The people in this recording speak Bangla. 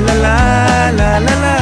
la la la la la la.